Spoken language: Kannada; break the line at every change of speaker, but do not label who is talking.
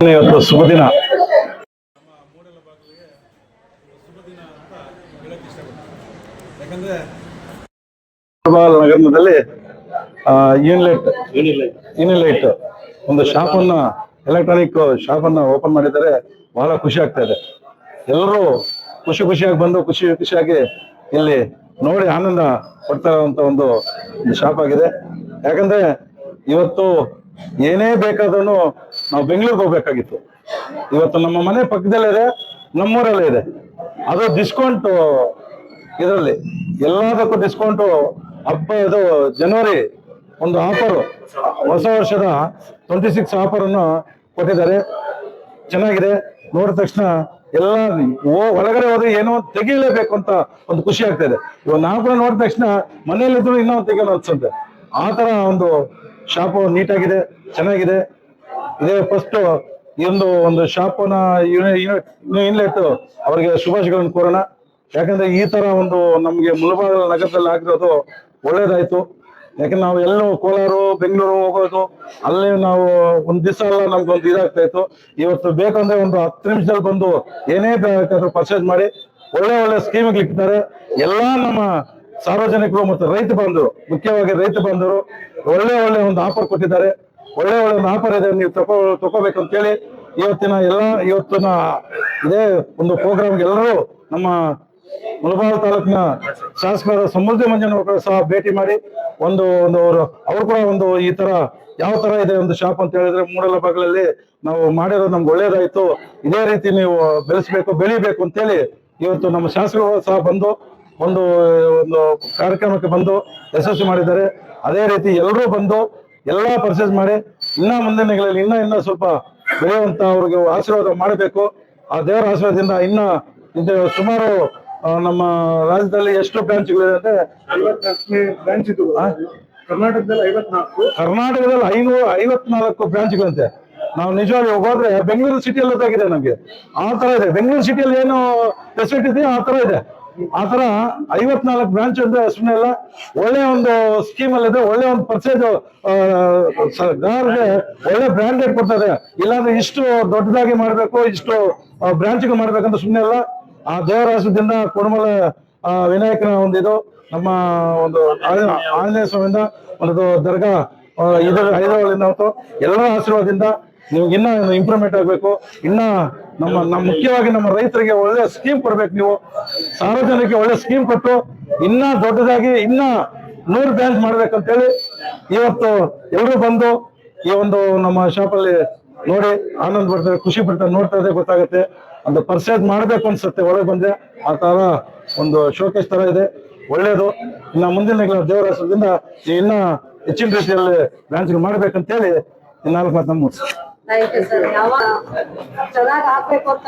ಇವತ್ತು ಶುಭ ದಿನ. ನಗರದಲ್ಲಿ ಯೂನಿಲೈಟ್ ಯೂನಿಲೈಟ್ ಒಂದು ಶಾಪ್ ಅನ್ನ ಎಲೆಕ್ಟ್ರಾನಿಕ್ ಶಾಪ್ ಅನ್ನ ಓಪನ್ ಮಾಡಿದರೆ ಬಹಳ ಖುಷಿ ಆಗ್ತಾ ಇದೆ. ಎಲ್ಲರೂ ಖುಷಿ ಖುಷಿಯಾಗಿ ಬಂದು ಖುಷಿ ಖುಷಿಯಾಗಿ ಇಲ್ಲಿ ನೋಡಿ ಆನಂದ ಪಡ್ತಾ ಇರುವಂತ ಒಂದು ಶಾಪ್ ಆಗಿದೆ. ಯಾಕಂದ್ರೆ ಇವತ್ತು ಏನೇ ಬೇಕಾದ್ರೂ ನಾವು ಬೆಂಗಳೂರಿಗೆ ಹೋಗ್ಬೇಕಾಗಿತ್ತು. ಇವತ್ತು ನಮ್ಮ ಮನೆ ಪಕ್ಕದಲ್ಲೇ ಇದೆ ನಮ್ಮೂರಲ್ಲೇ ಇದೆ. ಅದು ಡಿಸ್ಕೌಂಟ್ ಇದರಲ್ಲಿ. ಎಲ್ಲದಕ್ಕೂ ಡಿಸ್ಕೌಂಟು ಹಬ್ಬ ಇದು ಜನವರಿ ಒಂದು ಆಫರ್ ಹೊಸ ವರ್ಷದ ಟ್ವೆಂಟಿ ಸಿಕ್ಸ್ ಆಫರ್ ಅನ್ನು ಕೊಟ್ಟಿದ್ದಾರೆ. ಚೆನ್ನಾಗಿದೆ. ನೋಡಿದ ತಕ್ಷಣ ಎಲ್ಲ ಒಳಗಡೆ ಹೋದ್ರೆ ಏನೋ ತೆಗಿಲೇಬೇಕು ಅಂತ ಒಂದು ಖುಷಿ ಆಗ್ತಾ ಇದೆ. ಇವಾಗ ನಾವು ಕೂಡ ನೋಡಿದ ತಕ್ಷಣ ಮನೆಯಲ್ಲಿದ್ರು ಇನ್ನೊಂದು ತೆಗಿಯೋಣ ಅನ್ಸುತ್ತೆ. ಆ ತರ ಒಂದು ಶಾಪು ನೀಟಾಗಿದೆ, ಚೆನ್ನಾಗಿದೆ. ಇದೇ ಫಸ್ಟ್ ಈ ಒಂದು ಒಂದು ಶಾಪನ ಇನ್ಲೆಟ್ ಅವರಿಗೆ ಶುಭಾಶಯಗಳನ್ನು ಕೋರೋಣ. ಯಾಕಂದ್ರೆ ಈ ತರ ಒಂದು ನಮ್ಗೆ ಮುಳಬಾಗ ನಗರದಲ್ಲಿ ಆಗಿರೋದು ಒಳ್ಳೇದಾಯ್ತು. ಯಾಕಂದ್ರೆ ನಾವು ಎಲ್ಲೂ ಕೋಲಾರು, ಬೆಂಗಳೂರು ಹೋಗೋದು, ಅಲ್ಲಿ ನಾವು ಒಂದ್ ದಿವಸ ಎಲ್ಲ ನಮ್ಗೆ ಒಂದು ಇದಾಗ್ತಾ ಇತ್ತು. ಇವತ್ತು ಬೇಕಂದ್ರೆ ಒಂದು ಹತ್ತು ನಿಮಿಷದಲ್ಲಿ ಬಂದು ಏನೇ ಬೇಕಾದ್ರೂ ಪರ್ಚೇಸ್ ಮಾಡಿ, ಒಳ್ಳೆ ಒಳ್ಳೆ ಸ್ಕೀಮ್ಗಳಿಕ್ತಾರೆ ಎಲ್ಲಾ ನಮ್ಮ ಸಾರ್ವಜನಿಕರು ಮತ್ತು ರೈತ ಬಾಂಧವರು ಮುಖ್ಯವಾಗಿ ರೈತ ಬಂಧುರು, ಒಳ್ಳೆ ಒಳ್ಳೆ ಒಂದು ಆಫರ್ ಕೊಟ್ಟಿದ್ದಾರೆ. ಒಳ್ಳೆ ಒಳ್ಳೆ ಒಂದು ಆಫರ್ ಇದೆ, ನೀವು ತಗೋ ಅಂತೇಳಿ ಇವತ್ತಿನ ಎಲ್ಲ, ಇವತ್ತಿನ ಇದೇ ಒಂದು ಪ್ರೋಗ್ರಾಮ್ಗೆ ಎಲ್ಲರೂ ನಮ್ಮ ಮುಳಬಾಗ ತಾಲೂಕಿನ ಶಾಸಕರ ಸಮೃದ್ಧಿ ಮಂಜನವರು ಸಹ ಭೇಟಿ ಮಾಡಿ ಒಂದು ಒಂದು ಅವರು, ಅವ್ರು ಕೂಡ ಒಂದು ಈ ತರ ಯಾವ ತರ ಇದೆ ಒಂದು ಶಾಪ್ ಅಂತ ಹೇಳಿದ್ರೆ ಮೂಡಲ ಭಾಗಗಳಲ್ಲಿ ನಾವು ಮಾಡಿರೋದು ನಮ್ಗೆ ಒಳ್ಳೇದಾಯ್ತು. ಇದೇ ರೀತಿ ನೀವು ಬೆಳೆಸಬೇಕು, ಬೆಳಿಬೇಕು ಅಂತೇಳಿ ಇವತ್ತು ನಮ್ಮ ಶಾಸಕರು ಸಹ ಬಂದು ಒಂದು ಒಂದು ಕಾರ್ಯಕ್ರಮಕ್ಕೆ ಬಂದು ಯಶಸ್ವಿ ಮಾಡಿದ್ದಾರೆ. ಅದೇ ರೀತಿ ಎಲ್ಲರೂ ಬಂದು ಎಲ್ಲ ಪರ್ಚೇಸ್ ಮಾಡಿ ಇನ್ನ ಮುಂದಿನಗಳಲ್ಲಿ ದಿನಗಳಲ್ಲಿ ಇನ್ನ ಇನ್ನ ಸ್ವಲ್ಪ ಬೆಳೆಯುವಂತ ಅವ್ರಿಗೆ ಆಶೀರ್ವಾದ ಮಾಡಬೇಕು. ಆ ದೇವರ ಆಶೀರ್ವಾದದಿಂದ ಇನ್ನ ಇದು ಸುಮಾರು ನಮ್ಮ ರಾಜ್ಯದಲ್ಲಿ ಎಷ್ಟು ಬ್ರಾಂಚ್ಗಳಿದೆ ಅಂದ್ರೆ
ಬ್ರಾಂಚ್ ಇದು ಕರ್ನಾಟಕದಲ್ಲಿ ಐವತ್ನಾಲ್ಕು.
ಕರ್ನಾಟಕದಲ್ಲಿ ಐನೂರ ಐವತ್ನಾಲ್ಕು ಬ್ರಾಂಚ್ಗಳಂತೆ ನಾವು ನಿಜವಾಗಿ ಹೋಗೋದ್ರೆ ಬೆಂಗಳೂರು ಸಿಟಿಯಲ್ಲಿ ನಮ್ಗೆ. ಆ ತರ ಇದೆ. ಬೆಂಗಳೂರು ಸಿಟಿಯಲ್ಲಿ ಏನು ಫೆಸಿಲಿಟಿ ಇದೆ ಆ ತರ ಇದೆ. ಆ ತರ ಐವತ್ನಾಲ್ಕು ಬ್ರಾಂಚ್ ಅಂದ್ರೆ ಸುಮ್ಮನೆ ಅಲ್ಲ, ಒಳ್ಳೆ ಒಂದು ಸ್ಕೀಮ್ ಅಲ್ಲಿ ಇದೆ, ಒಳ್ಳೆ ಒಂದು ಪರ್ಚೇಸ್ ಗ್ರಾಹಕರಿಗೆ ಒಳ್ಳೆ ಬ್ರ್ಯಾಂಡೆಡ್ ಕೊಡ್ತಾರೆ ಇಲ್ಲಾಂದ್ರೆ ಇಷ್ಟು ದೊಡ್ಡದಾಗಿ ಮಾಡಬೇಕು, ಇಷ್ಟು ಬ್ರಾಂಚ್ಗಳು ಮಾಡ್ಬೇಕಂತ ಸುಮ್ಮನೆ ಅಲ್ಲ. ಆ ದೇವರಾಸದಿಂದ ಕೊಡಮಲ ವಿನಾಯಕನ ಒಂದು ಇದು, ನಮ್ಮ ಒಂದು ಆಂಜ- ಆಂಜನೇಯ ಸ್ವಾಮಿಯಿಂದ ಒಂದು ದರ್ಗಾ ಹೊತ್ತು ಎಲ್ಲರ ಆಶೀರ್ವಾದದಿಂದ ನೀವು ಇನ್ನ ಇಂಪ್ರೂವ್ಮೆಂಟ್ ಆಗಬೇಕು? ಇನ್ನ ನಮ್ಮ ನಮ್ಮ ಮುಖ್ಯವಾಗಿ ನಮ್ಮ ರೈತರಿಗೆ ಒಳ್ಳೆ ಸ್ಕೀಮ್ ಕೊಡ್ಬೇಕು ನೀವು. ಸಾರ್ವಜನಿಕರಿಗೆ ಒಳ್ಳೆ ಸ್ಕೀಮ್ ಕೊಟ್ಟು ಇನ್ನ ದೊಡ್ಡದಾಗಿ ಇನ್ನ ನೂರು ಬ್ರಾಂಚ್ ಮಾಡ್ಬೇಕಂತೇಳಿ ಇವತ್ತು ಎಲ್ಲರೂ ಬಂದು ಈ ಒಂದು ನಮ್ಮ ಶಾಪಲ್ಲಿ ನೋಡಿ ಆನಂದ್ ಬರ್ತಾರೆ, ಖುಷಿ ಪಡ್ತಾರೆ, ನೋಡ್ತಾ ಇದ್ರೆ ಗೊತ್ತಾಗುತ್ತೆ. ಒಂದು ಪರ್ಚೇಸ್ ಮಾಡ್ಬೇಕು ಅನ್ಸುತ್ತೆ ಒಳಗೆ ಬಂದ್ರೆ. ಆ ತರ ಒಂದು ಶೋಕೇಸ್ ತರ ಇದೆ. ಒಳ್ಳೇದು. ಇನ್ನ ಮುಂದಿನ ದೇವರ ಹೆಸರಿಂದ ಇನ್ನ ಹೆಚ್ಚಿನ ರೀತಿಯಲ್ಲಿ ಬ್ರಾಂಚ್ ಮಾಡ್ಬೇಕಂತೇಳಿ ನಾಲ್ಕು ಮಾತನ್ನು ಮುಗಿಸ್ತೀನಿ.
Thank you sir. ಯಾವಾಗ? ಚೆನ್ನಾಗಿ ಆಗ್ಬೇಕು ಅಂತ